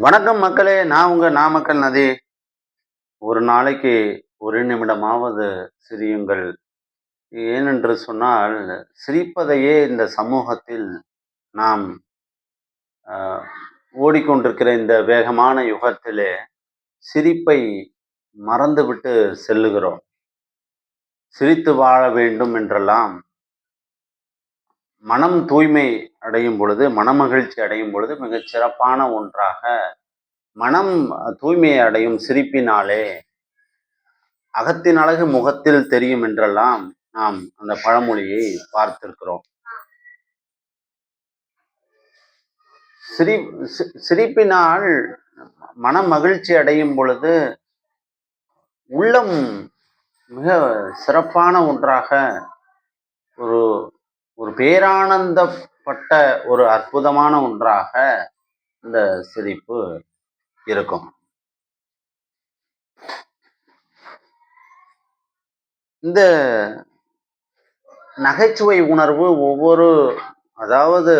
வணக்கம் மக்களே நான் உங்க நாமக்கல் நதி. ஒரு நாளைக்கு ஒரு நிமிடமாவது சிரியுங்கள். ஏனென்று சொன்னால் சிரிப்பதையே இந்த சமூகத்தில் நாம் ஓடிக்கொண்டிருக்கிற இந்த வேகமான யுகத்திலே சிரிப்பை மறந்துவிட்டு செல்லுகிறோம். சிரித்து வாழ வேண்டும் என்றெல்லாம் மனம் தூய்மை அடையும் பொழுது மனமகிழ்ச்சி அடையும் பொழுது மிகச் சிறப்பான ஒன்றாக மனம் தூய்மை அடையும் சிரிப்பினாலே அகத்தின் அழகு முகத்தில் தெரியும் என்றெல்லாம் நாம் அந்த பழமொழியை பார்த்திருக்கிறோம். சிரி சி- சிரிப்பினால் மன மகிழ்ச்சி அடையும் பொழுது உள்ளம் மிக சிறப்பான ஒன்றாக ஒரு ஒரு பேரானந்தப்பட்ட ஒரு அற்புதமான ஒன்றாக இந்த சிரிப்பு இருக்கும். இந்த நகைச்சுவை உணர்வு ஒவ்வொரு அதாவது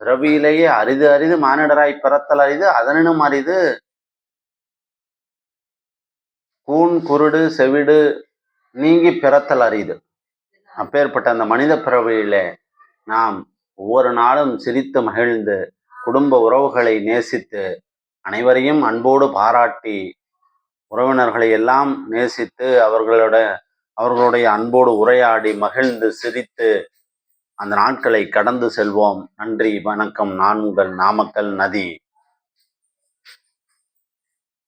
பிறவியிலேயே அரிது அரிது மானிடராய் பிறத்தல் அரிது அதனினும் அரிது கூன் குருடு செவிடு நீங்கி பிறத்தல் அரிது. அப்பேற்பட்ட அந்த மனித பிறவியிலே நாம் ஒவ்வொரு நாளும் சிரித்து மகிழ்ந்து குடும்ப உறவுகளை நேசித்து அனைவரையும் அன்போடு பாராட்டி உறவினர்களை எல்லாம் நேசித்து அவர்களோட அவர்களுடைய அன்போடு உரையாடி மகிழ்ந்து சிரித்து அந்த நாட்களை கடந்து செல்வோம். நன்றி வணக்கம். நான் உங்கள் நாமக்கல் நதி.